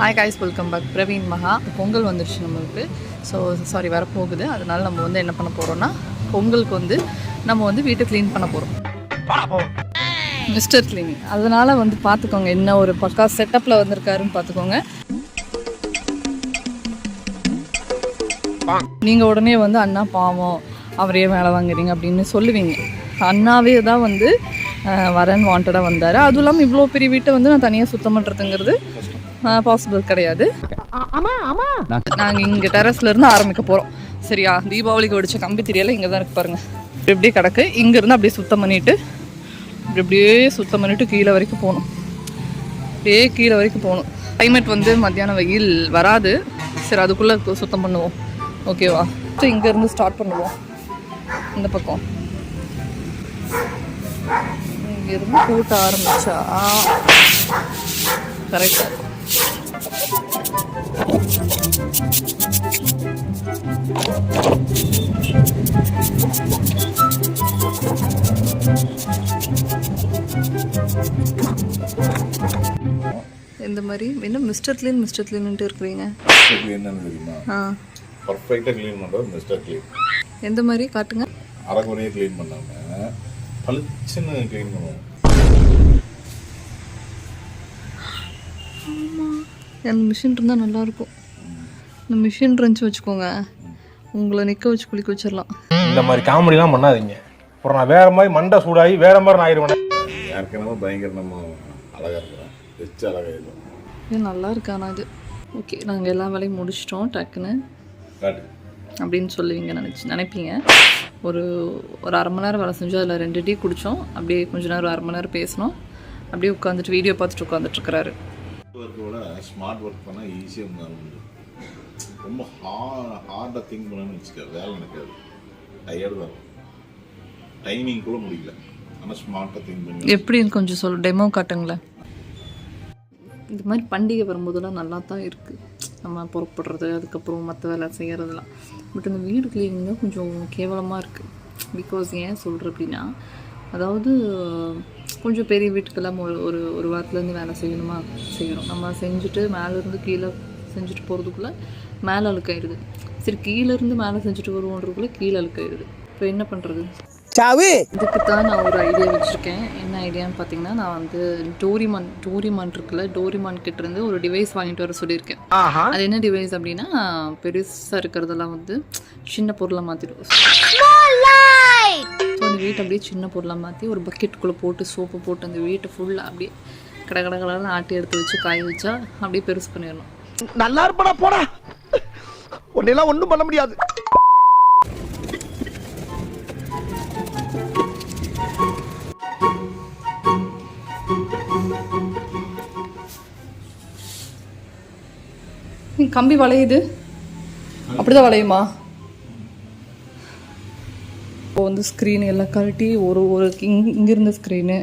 Hi guys welcome back Praveen மகா பொங்கல் வந்துடுச்சு நம்மளுக்கு. ஸோ சாரி வரப்போகுது. அதனால நம்ம வந்து என்ன பண்ண போகிறோம்னா பொங்கலுக்கு வந்து நம்ம வந்து வீட்டை க்ளீன் பண்ண போகிறோம் மிஸ்டர் க்ளீனிங் அதனால வந்து பார்த்துக்கோங்க என்ன ஒரு பக்கா செட்டப்பில் வந்திருக்காருன்னு பார்த்துக்கோங்க. நீங்கள் உடனே வந்து அண்ணா பாவம் அவரையே வேலை வாங்குறீங்க அப்படின்னு சொல்லுவீங்க. அண்ணாவே தான் வந்து வரேன் வாண்டடாக வந்தார். அதுவும் இல்லாமல் இவ்வளோ பெரிய வீட்டை வந்து நான் தனியாக சுத்தம் பண்ணுறதுங்கிறது பாசிபிள் கிடையாது. நாங்கள் இங்கே டெரஸ்ல இருந்து ஆரம்பிக்க போகிறோம் சரியா? தீபாவளிக்கு ஒடிச்ச கம்பி திரியெல்லாம் இங்கே தான் இருக்கு பாருங்க. இப்படி இப்படியே கிடக்கு. இங்கேருந்து அப்படியே சுத்தம் பண்ணிட்டு இப்படி அப்படியே சுத்தம் பண்ணிட்டு கீழே வரைக்கும் போகணும். அப்படியே கீழே வரைக்கும் போகணும். கிளைமேட் வந்து மத்தியானம் வெயில் வராது. சரி அதுக்குள்ளே சுத்தம் பண்ணுவோம். ஓகேவா ஸோ இங்கேருந்து ஸ்டார்ட் பண்ணுவோம். இந்த பக்கம். இங்கேருந்து கூட்ட ஆரம்பிச்சா கரெக்டாக இந்த மாதிரி என்ன மிஸ்டர் க்ளீன் மிஸ்டர் க்ளீன்ட்டு இருக்கிறீங்க? தெரியுமா? ஆ. பர்ஃபெக்டாக க்ளீன் பண்ணுறது மிஸ்டர் க்ளீன் எந்த மாதிரி? காட்டுங்க. அரைக்குறையாக க்ளீன் பண்ணாமல் பளிச்சுன்னு க்ளீன் பண்ணுவோம். அந்த மிஷின் இருந்தால் நல்லாயிருக்கும் இந்த மிஷின் இருந்துச்சு வச்சுக்கோங்க. உங்களை நிற்க வச்சு குளிக்க வச்சிடலாம் இந்த மாதிரி காமெடிலாம் பண்ணாதீங்க. அப்புறம் நான் வேற மாதிரி மண்டை சூடாகி வேற மாதிரி நான் ஆயிடுவேன். ஏற்கனவே பயங்கர நம்ம அழகாக இருக்கிறோம் வச்சு அழகாக இருக்கும் இது நல்லா இருக்கானா இது. ஓகே நாங்கள் எல்லா வேலையும் முடிச்சிட்டோம் டக்குன்னு. அப்படின்னு சொல்லுவீங்க நினச்சி நினைப்பீங்க. ஒரு ஒரு அரை மணி நேரம் வேலை செஞ்சோம் அதில் ரெண்டு டீ குடித்தோம் அப்படியே கொஞ்ச நேரம் ஒரு அரை மணி நேரம் பேசினோம். அப்படியே உட்காந்துட்டு வீடியோ பார்த்துட்டு உட்காந்துட்ருக்கிறாரு ஒர்க்கோட ஸ்மார்ட் ஒர்க் பண்ணால் ஈஸியாக இருந்தாலும் ரொம்ப ஹா ஹார்டாக திங்க் பண்ணணும்னு வச்சுக்க வேலை நடக்காது. டயர்டு தான் டைமிங் கூட முடியல. ஆனால் ஸ்மார்ட்டாக திங்க் பண்ணி எப்படின்னு கொஞ்சம் சொல் டெமோ காட்டுங்களேன் இந்த மாதிரி பண்டிகை வரும்போதெல்லாம் நல்லா தான் இருக்குது நம்ம புறப்படுறது அதுக்கப்புறம் மற்ற வேலை செய்கிறதுலாம் பட் இந்த வீடு கிளீனிங் தான் கொஞ்சம் கேவலமாக இருக்குது பிகாஸ் ஏன் சொல்கிறேன் அப்படின்னா அதாவது கொஞ்சம் பெரிய வீட்டுக்கெல்லாம் ஒரு ஒரு வாரத்துலேருந்து வேலை செய்யணுமா? செய்யணும். நம்ம செஞ்சுட்டு மேலேருந்து கீழே செஞ்சுட்டு போகிறதுக்குள்ளே மேலே அழுக்காயிருது சரி கீழேருந்து மேலே செஞ்சுட்டு வருவோன்றதுக்குள்ளே கீழே அழுக்காயிருது இப்போ என்ன பண்ணுறது சாவு! இதுக்கு தான் நான் ஒரு ஐடியா வச்சுருக்கேன். என்ன ஐடியான்னு பார்த்தீங்கன்னா நான் வந்து டோரிமான் டோரிமான் இருக்குல்ல டோரிமான் கிட்ட இருந்து ஒரு டிவைஸ் வாங்கிட்டு வர சொல்லியிருக்கேன். அது என்ன டிவைஸ் அப்படின்னா பெருசாக இருக்கிறதெல்லாம் வந்து சின்ன பொருளை மாற்றிடுவோம் வீட்டை அப்படியே சின்ன பொருளாக மாற்றி ஒரு பக்கெட்டுக்குள்ளே போட்டு சோப்பு போட்டு அந்த வீட்டை ஃபுல்லாக அப்படியே கடை கடை கடைன்னு ஆட்டி எடுத்து வச்சு காய வச்சா அப்படியே பெருசு பண்ணிடணும். நல்லா இருப்படா போடா. உன்னையெல்லாம் ஒண்ணும் பண்ண முடியாது. கம்பி வளையுது. அப்படிதான் வளையுமா? இப்போ வந்து ஸ்க்ரீன் எல்லாம் கழட்டி ஒரு ஒரு இங் இங்கிருந்த ஸ்க்ரீனு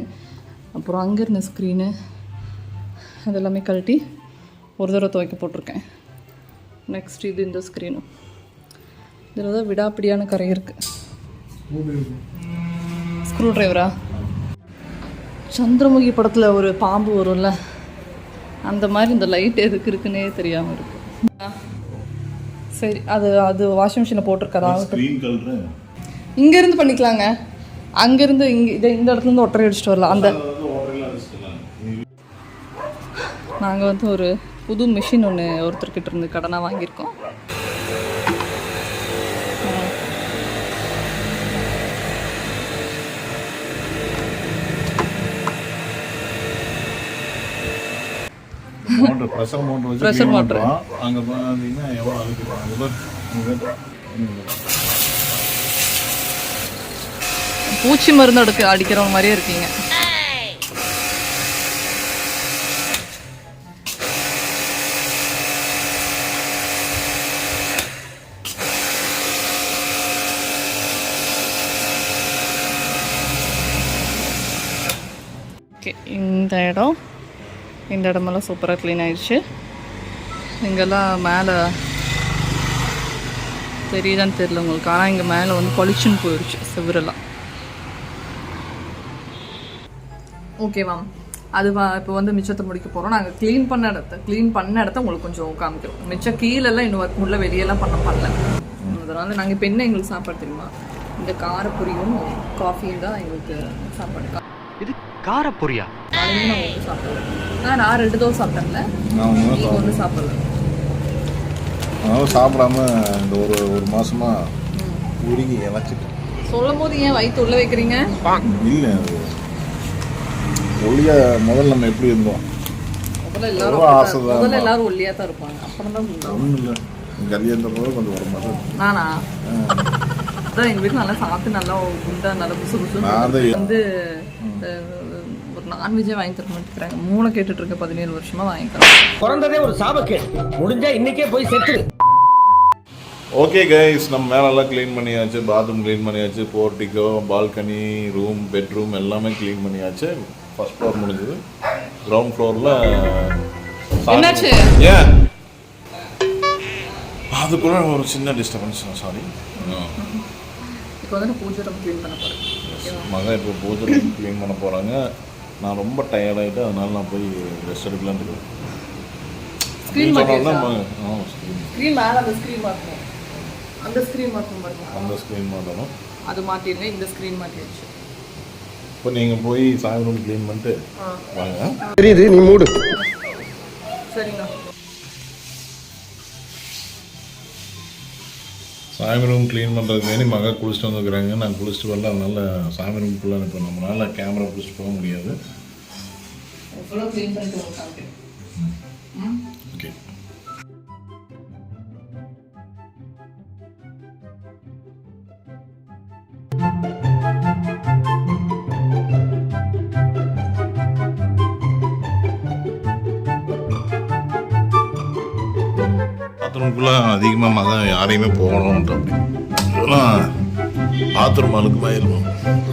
அப்புறம் அங்கே இருந்த ஸ்க்ரீனு அதெல்லாமே கழட்டி ஒரு தடவை துவைக்க போட்டிருக்கேன். நெக்ஸ்ட் இது இந்த ஸ்க்ரீனு இதில் தான் விடாப்பிடியான கரை இருக்குது ஸ்க்ரூ டிரைவரா சந்திரமுகி படத்தில் ஒரு பாம்பு வரும்ல அந்த மாதிரி இந்த லைட் எதுக்கு இருக்குன்னே தெரியாமல் இருக்கு. சரி அது அது வாஷிங் மிஷினில் போட்டிருக்கதா ஸ்க்ரீன் இங்கேருந்து பண்ணிக்கலாங்க. அங்கேருந்து இங்கே இதை இந்த இடத்துல இருந்து ஒட்டரை அடிச்சிட்டு வரலாம். அந்த நாங்கள் வந்து ஒரு புது மிஷின் ஒன்று ஒருத்தர்கிட்ட இருந்து கடனாக வாங்கியிருக்கோம். ப்ரெஷர் மோட்டர் வச்சு. அங்க பார்த்தீங்கன்னா எவ்வளோ அழுக்கு பூச்சி மருந்து எடுக்க அடிக்கிறவங்க மாதிரியே இருக்கீங்க. ஓகே இந்த இடம். இந்த இடமெல்லாம் சூப்பராக க்ளீன் ஆயிடுச்சு. இங்கெல்லாம் மேலே தெரியுதான்னு தெரியல உங்களுக்கு. ஆனால் இங்கே மேலே வந்து பளிச்சுன்னு போயிடுச்சு செவரெல்லாம். ஓகேவா அது வ- இப்போ வந்து மிச்சத்தை முடிக்க போகிறோம் நாங்கள் க்ளீன் பண்ண இடத்த க்ளீன் பண்ண இடத்த உங்களுக்கு கொஞ்சம் காமிக்கிறோம். மிச்சம் கீழெல்லாம் இன்னும் ஒர்க் முடியல வெளியெல்லாம் பண்ண பண்ணல அதனால நாங்கள் இப்போ என்ன எங்களுக்கு சாப்பாடு தெரியுமா? இந்த காரப்பொரியும் காஃபியும் தான் எங்களுக்கு சாப்பாடு. இது காரப்பொரியா? நான் சாப்பிடல. ஆ, நான் ரெண்டு தோசை சாப்பிட்டேன்ல. நீங்கள் ஒன்றும் சாப்பிடல. அதனால சாப்பிடாம இந்த ஒரு ஒரு மாசமா உருகி இழைச்சிட்டேன். சொல்லும் போது ஏன் வயிற்று உள்ள வைக்கிறீங்க? இல்லை ஒளியா முதல்ல நம்ம எப்படி இருந்தோம்? முதல்ல எல்லாரும் ரொம்ப. முதல்ல எல்லாரும் ஒல்லியாக தான் இருப்பாங்க அப்புறம் தான் குண்டாகும். ஒன்றும் இல்லை கல்யாணத்தோட கொஞ்சம் ஒரு நானா? அதான் எங்கள் வீட்டில் நல்லா சாப்பிட்டு நல்லா குண்டா நல்லா புசு புசு நான் தான் வந்து அஹ், ஒரு நான்வெஜ்ஜே வாங்கி தர மாட்டேங்கிறாங்க. மூணு கேட்டுட்டு இருக்க பதினேழு வருஷமா வாங்கிக்கலாம் பிறந்ததே ஒரு சாபக்கேடு. முடிஞ்சா இன்னைக்கே போய் செத்துரு. ஓகே கைஸ் நம்ம மேலெல்லாம் க்ளீன் பண்ணியாச்சு. பாத்ரூம் க்ளீன் பண்ணியாச்சு. போர்ட்டிக்கோ பால்கனி ரூம் பெட்ரூம் எல்லாமே க்ளீன் பண்ணியாச்சு. ஃபர்ஸ்ட் ஃப்ளோர் முடிஞ்சது. கிரவுண்ட் ஃப்ளோரில் என்னாச்சு? ஏன் அதுக்குள்ள ஒரு சின்ன டிஸ்டர்பன்ஸ் சாரி இப்போ வந்து பூஜை ரூம் க்ளீன் பண்ண போகிறேன் மகன் இப்போ பூஜை ரூம் க்ளீன் பண்ண போகிறாங்க நான் ரொம்ப டயர்டாகிட்டு அதனால நான் போய் ரெஸ்ட் எடுக்கலான்னு இருக்கேன். ஸ்க்ரீன் ஸ்க்ரீன் மேலே அந்த ஸ்க்ரீன் மாட்டணும். அந்த ஸ்க்ரீன் பாருங்க. அந்த ஸ்க்ரீன் மாட்டணும். அது மாட்டிருங்க இந்த ஸ்க்ரீன் மாட்டியாச்சு. இப்போ நீங்கள் போய் சாமி ரூம் க்ளீன் பண்ணிட்டு வாங்க. தெரியுது நீ மூடு. சாமி ரூம் க்ளீன் பண்ணுறதுக்கு வேண்டி மக குளிச்சுட்டு வந்துருக்குறாங்க. நான் குளிச்சுட்டு வரல அதனால சாமி ரூம்குள்ளே இப்போ நம்மளால கேமரா பிடிச்சிட்டு போக முடியாது. பாத்ரூம்குள்ளே அதிகமாக மதம் யாரையுமே போகணும்ட்டு அப்படி இதெல்லாம் பாத்ரூம் அழுக்காயிருக்கும்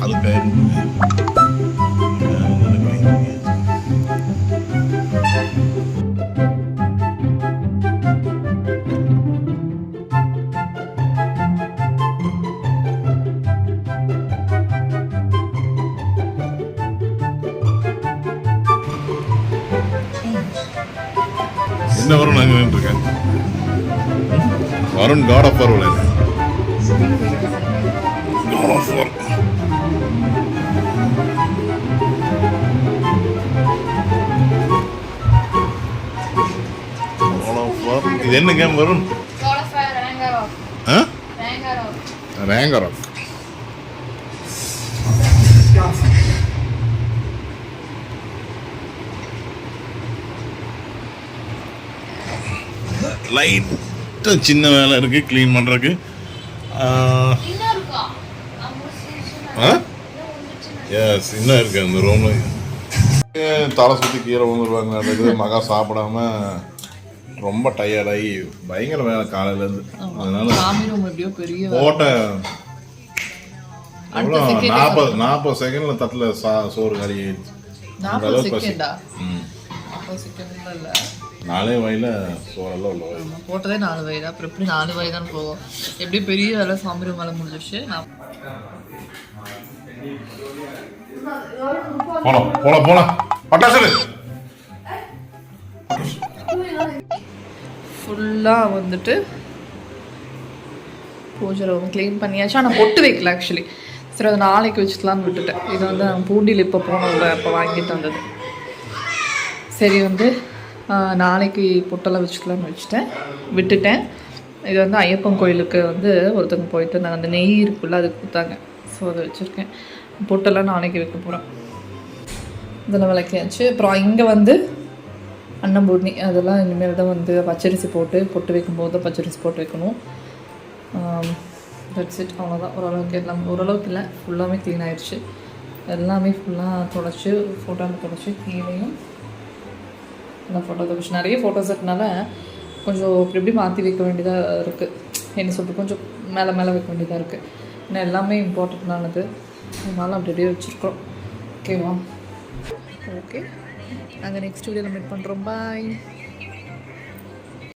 அழுக்காயிருக்கும் என்ன வரும் நாங்கள் இருக்கேன். வருண் காட் ஆஃப் வார் விளையாடு காட் ஆஃப் வார் இது என்ன கேம் வருண்? ஆ? ரேங்கர் ஆஃப் லைட்டாக சின்ன வேலை இருக்குது க்ளீன் பண்ணுறதுக்கு ஆ எஸ் இன்னும் இருக்குது அந்த ரூமில் தலை சுற்றி கீழே விழுந்துருவாங்க நடக்குது மகா சாப்பிடாம ரொம்ப டயர்டாகி பயங்கர வேலை காலையிலேருந்து அதனால போட்ட நாற்பது நாற்பது செகண்டில் தட்டில் சா சோறு கறி ஆயிடுச்சு. நாலே வயல உள்ள வயல் போட்டதே நாலு வயது. அப்புறம் எப்படி நாலு வயது தான் போகும் எப்படி பெரிய வேலை சாமி முடிஞ்சிருச்சு? நான் போலாம் போலாம் போலாம். பட்டாசு ஃபுல்லாக வந்துட்டு பூஜை ரூம் க்ளீன் பண்ணியாச்சு. ஆனால் பொட்டு வைக்கல ஆக்சுவலி சரி அதை நாளைக்கு வச்சுக்கலான்னு விட்டுட்டேன். இது வந்து பூண்டியில் இப்போ போனோம்ல அப்போ வாங்கிட்டு வந்தது. சரி வந்து நாளைக்கு பொட்டெல்லாம் வச்சுக்கலாம்னு வச்சுட்டேன். விட்டுட்டேன். இது வந்து ஐயப்பன் கோயிலுக்கு வந்து ஒருத்தவங்க போயிட்டு நாங்கள் அந்த நெய் இருக்குல்ல அது கொடுத்தாங்க. ஸோ அதை வச்சுருக்கேன். பொட்டெல்லாம் நாளைக்கு வைக்க போகிறோம் இதெல்லாம் விளக்கியாச்சு. அப்புறம் இங்கே வந்து அன்னம்பூர்ணி அதெல்லாம் இனிமேல் தான் வந்து பச்சரிசி போட்டு பொட்டு வைக்கும்போது தான் பச்சரிசி போட்டு வைக்கணும். தட்ஸ் இட் அவ்வளோதான் ஓரளவுக்கு எல்லாம் ஓரளவுக்கு இல்லை. ஃபுல்லாகவே க்ளீன் ஆயிடுச்சு. எல்லாமே ஃபுல்லாக தொடச்சி ஃபோட்டோவில் தொடச்சி கீழேயும் அந்த ஃபோட்டோ தொடச்சி நிறைய ஃபோட்டோஸ் இருக்கனால கொஞ்சம் இப்படி இப்படி மாற்றி வைக்க வேண்டியதாக இருக்குது என்ன சொல்கிறது கொஞ்சம் மேலே மேலே வைக்க வேண்டியதாக இருக்குது ஏன்னா எல்லாமே இம்பார்ட்டண்ட்டானது அதனால அப்படி அப்படியே வச்சுருக்கோம் ஓகேவா ஓகே நாங்கள் நெக்ஸ்ட் வீடியோவில் மீட் பண்ணுறோம் பாய்